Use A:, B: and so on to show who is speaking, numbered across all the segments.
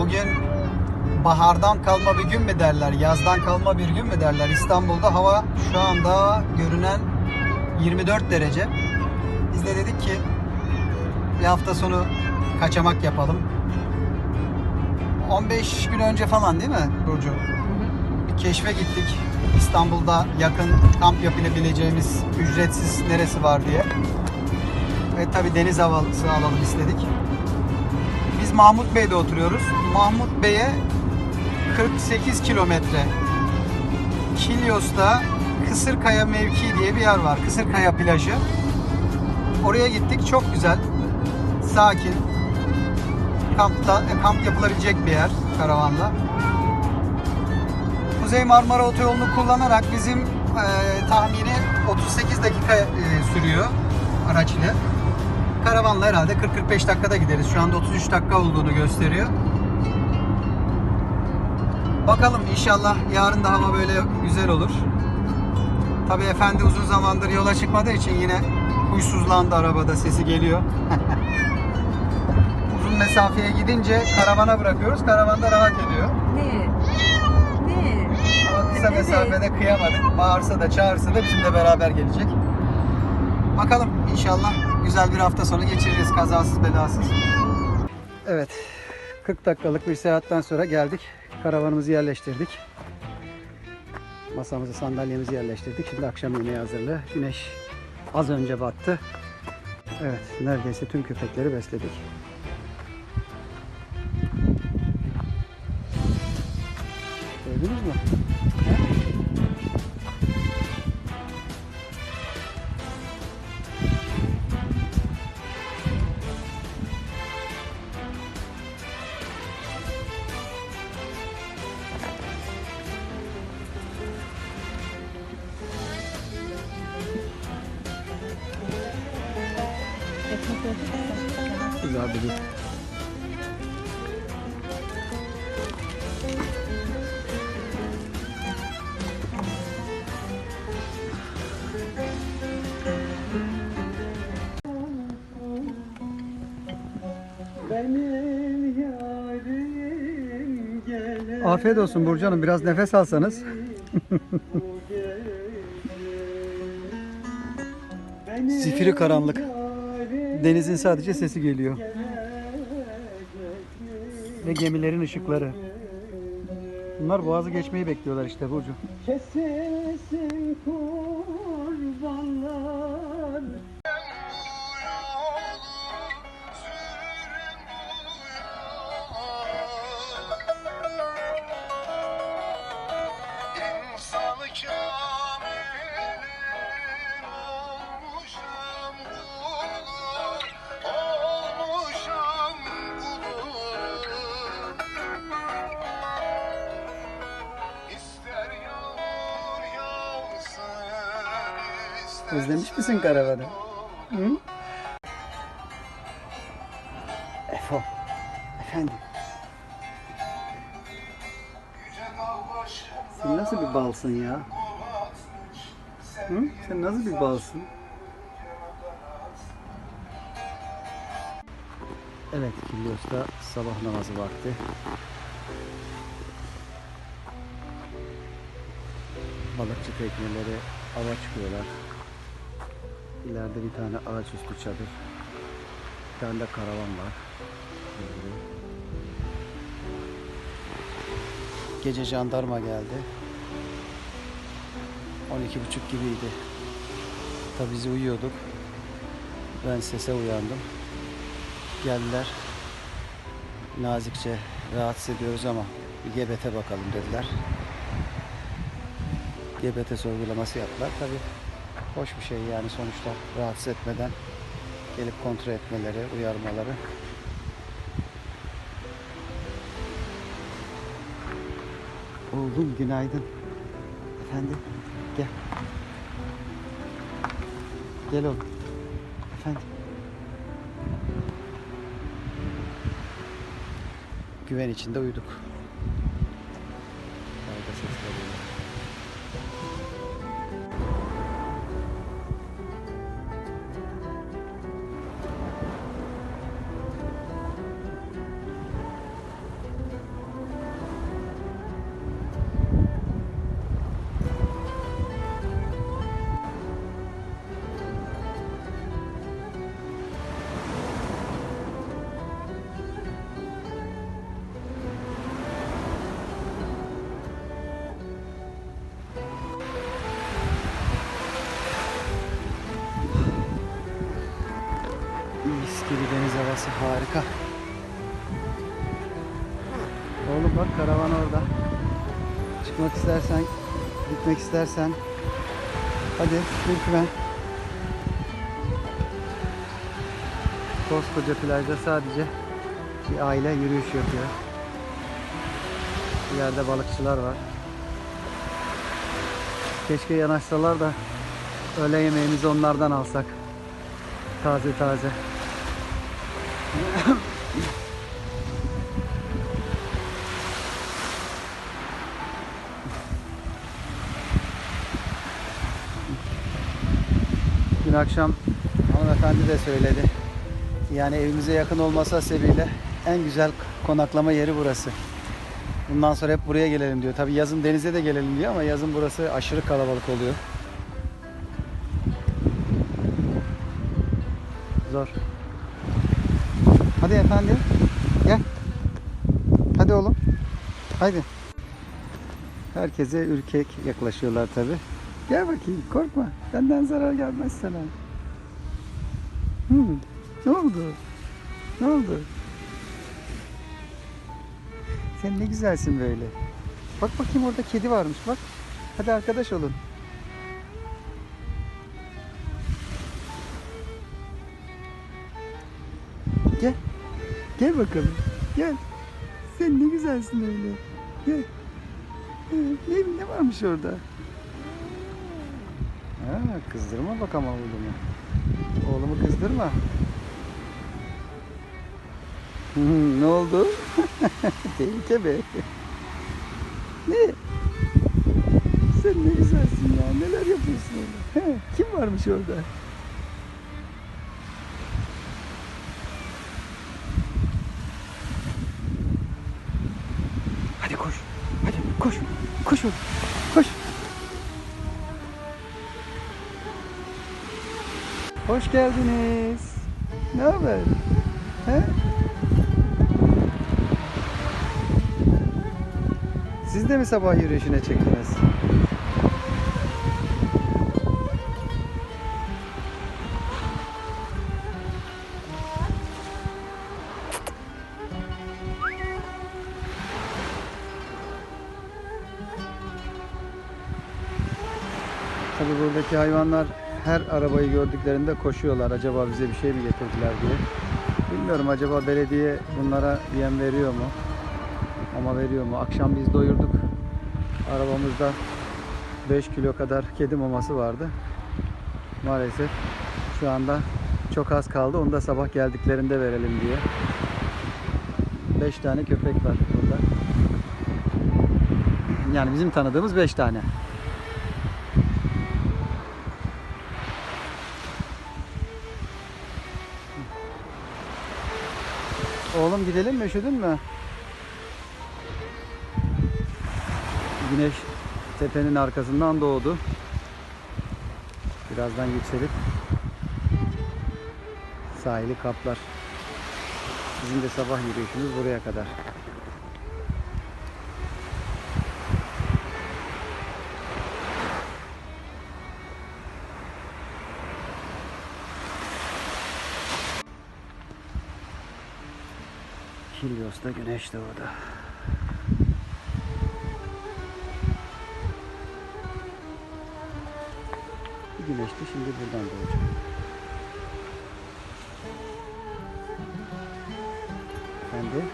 A: Bugün bahardan kalma bir gün mü derler, yazdan kalma bir gün mü derler. İstanbul'da hava şu anda görünen 24 derece. Biz de dedik ki bir hafta sonu kaçamak yapalım. 15 gün önce falan değil mi Burcu? Bir keşfe gittik. İstanbul'da yakın kamp yapabileceğimiz ücretsiz neresi var diye. Ve tabii deniz havası alalım istedik. Mahmut Bey'de oturuyoruz. Mahmut Bey'e 48 kilometre. Kilyos'ta Kısırkaya mevki diye bir yer var. Kısırkaya plajı. Oraya gittik. Çok güzel. Sakin. Kampta, e, kamp yapılabilecek bir yer karavanla. Kuzey Marmara Otoyolu'nu kullanarak bizim e, tahmini 38 dakika e, sürüyor araç ile. Karavanla herhalde 40-45 dakikada gideriz. Şu anda 33 dakika olduğunu gösteriyor. Bakalım inşallah yarın da hava böyle güzel olur. Tabii efendi uzun zamandır yola çıkmadığı için yine huysuzlandı arabada sesi geliyor. uzun mesafeye gidince karavana bırakıyoruz. Karavanda rahat ediyor.
B: Ne? Ne?
A: Ama kısa
B: Evet.
A: mesafede kıyamadık. Bağırsa da çağırsa da bizimle beraber gelecek. Bakalım inşallah güzel bir hafta sonu geçiririz kazasız belasız. Evet 40 dakikalık bir seyahatten sonra geldik. Karavanımızı yerleştirdik. Masamızı sandalyemizi yerleştirdik. Şimdi akşam yemeği hazırlığı. Güneş az önce battı. Evet neredeyse tüm köpekleri besledik. Gördünüz mü? Afiyet olsun Burcu Hanım. Biraz nefes alsanız. Zifiri karanlık. Denizin sadece sesi geliyor. Ve gemilerin ışıkları. Bunlar boğazı geçmeyi bekliyorlar işte Burcu.
C: Kesilsin kurbanlar
A: Özlemiş misin karavanı? Hı? Efo. Efendim. Sen nasıl bir balsın ya? Hı? Sen nasıl bir balsın? Evet, Kilyos'ta sabah namazı vakti. Balıkçı tekneleri ava çıkıyorlar. İleride bir tane ağaçüstü çadır. Bir tane de karavan var. Gece jandarma geldi. 12.30 gibiydi. Tabi biz uyuyorduk. Ben sese uyandım. Geldiler. Nazikçe rahatsız ediyoruz ama bir GBT bakalım dediler. GBT sorgulaması yaptılar. Tabi hoş bir şey yani sonuçta rahatsız etmeden gelip kontrol etmeleri, uyarmaları. Oğlum günaydın. Efendim gel. Gel oğlum. Efendim. Güven içinde uyuduk. Burası harika. Oğlum bak karavan orada. Çıkmak istersen, gitmek istersen. Hadi lütfen. Koskoca plajda sadece bir aile yürüyüş yapıyor. Bir yerde balıkçılar var. Keşke yanaşsalar da öğle yemeğimizi onlardan alsak. Taze taze. Dün akşam hanımefendi de söyledi. Yani evimize yakın olması hasebiyle en güzel konaklama yeri burası. Bundan sonra hep buraya gelelim diyor. Tabii yazın denize de gelelim diyor ama yazın burası aşırı kalabalık oluyor. Zor. Hadi efendi. Gel. Hadi oğlum. Haydi. Herkese ürkek yaklaşıyorlar tabi. Gel bakayım korkma. Benden zarar gelmez sana. Hmm. Ne oldu? Ne oldu? Sen ne güzelsin böyle. Bak bakayım orada kedi varmış bak. Hadi arkadaş olun. Gel. Gel bakalım. Gel. Sen ne güzelsin öyle. Gel. Ee, Ne, ne varmış orada? Ha, kızdırma bak ama oğlumu. Oğlumu kızdırma. Ne oldu? Tehlike be. ne? Sen ne güzelsin ya. Neler yapıyorsun orada? He, kim varmış orada? Hadi koş. Hadi koş. Koş oğlum. Koş. Hoş geldiniz. Ne haber? He? Siz de mi sabah yürüyüşüne çıktınız? Hayvanlar her arabayı gördüklerinde koşuyorlar. Acaba bize bir şey mi getirdiler diye. Bilmiyorum acaba belediye bunlara yem veriyor mu? Ama veriyor mu? Akşam biz doyurduk. Arabamızda 5 kilo kadar kedi maması vardı. Maalesef şu anda çok az kaldı. Onu da sabah geldiklerinde verelim diye. 5 tane köpek var burada. Yani bizim tanıdığımız 5 tane. Oğlum gidelim mi? Üşüdün mü? Güneş tepenin arkasından doğdu. Birazdan yükselip sahili kaplar. Bizim de sabah yürüyüşümüz buraya kadar. Kilyos'ta güneş doğdu. Güneş de şimdi buradan doğacak. Efendim?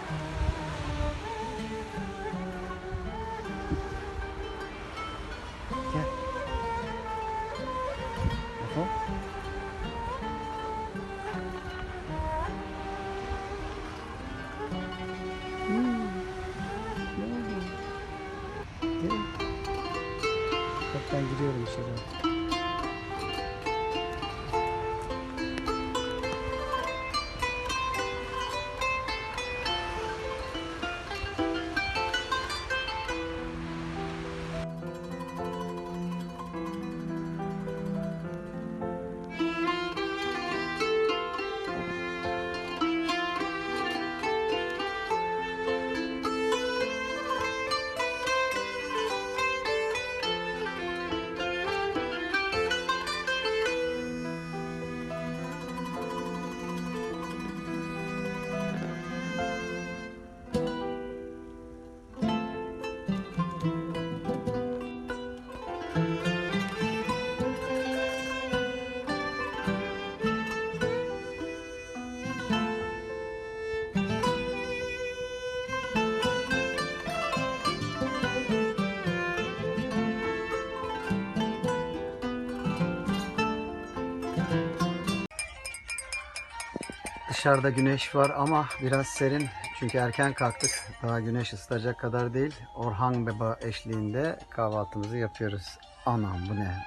A: Dışarıda güneş var ama biraz serin. Çünkü erken kalktık. Daha güneş ısıtacak kadar değil. Orhan Baba eşliğinde kahvaltımızı yapıyoruz. Anam bu ne?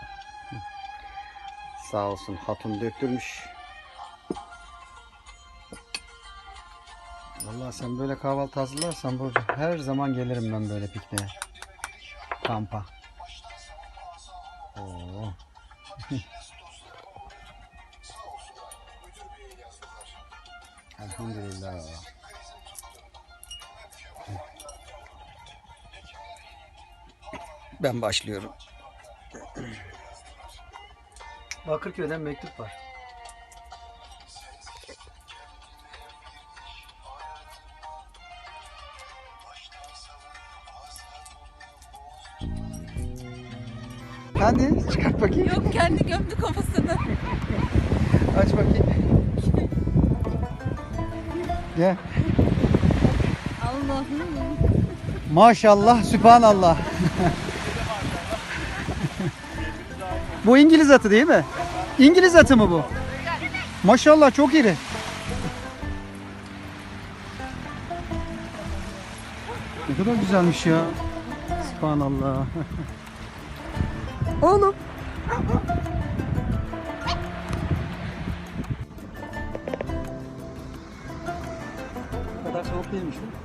A: Sağ olsun hatun döktürmüş. Vallahi sen böyle kahvaltı hazırlarsan Burcu her zaman gelirim ben böyle pikniğe. Kampa. Elhamdülillah. Ben başlıyorum. Bakırköy'den mektup var. Hadi çıkart bakayım.
B: Yok kendi gömdü kafasını.
A: Aç bakayım. Gel.
B: Allah'ım.
A: Maşallah, sübhanallah. bu İngiliz atı değil mi? İngiliz atı mı bu? Maşallah çok iri. Ne kadar güzelmiş ya. Sübhanallah. Oğlum. Değilmiş bu.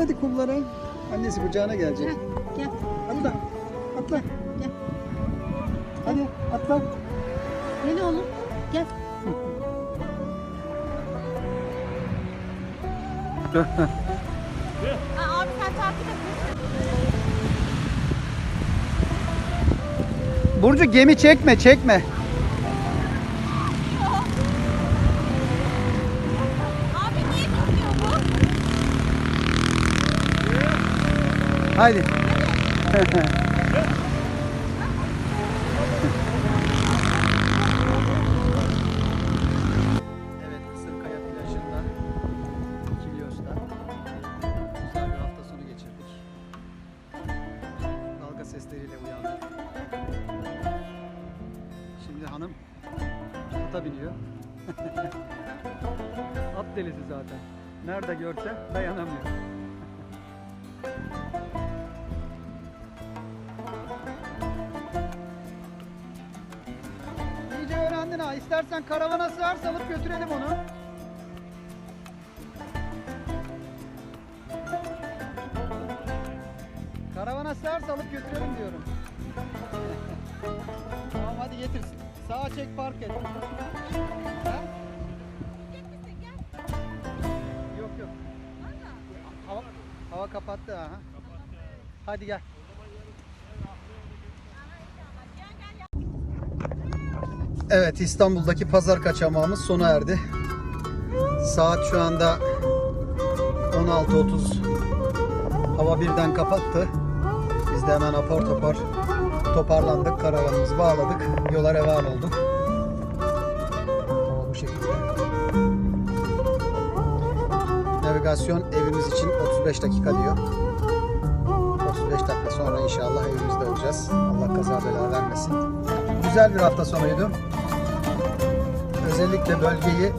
A: Hadi kumlara. Annesi kucağına gelecek.
B: Gel.
A: Atla. Atla.
B: Gel.
A: Hadi atla.
B: Gel oğlum. Gel. Aa, abi sen takip et.
A: Burcu gemi çekme çekme. Haydi. ha. İstersen karavana sığar salıp götürelim onu. Karavana sığar salıp götürelim diyorum. tamam hadi getir. Sağa çek park et. Ha? Yok yok. Hava, hava kapattı ha. Hadi gel. Evet İstanbul'daki pazar kaçamağımız sona erdi. Saat şu anda 16.30. Hava birden kapattı. Biz de hemen apar topar toparlandık. Karavanımızı bağladık. Yola revan olduk. Hava bu şekilde. Navigasyon evimiz için 35 dakika diyor. 35 dakika sonra inşallah evimizde olacağız. Allah kaza bela vermesin. Güzel bir hafta sonuydu. Özellikle bölgeyi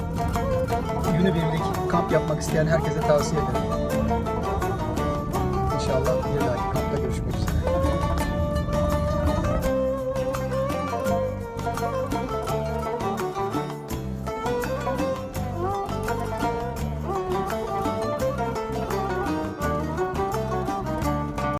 A: günübirlik kamp yapmak isteyen herkese tavsiye ederim. İnşallah bir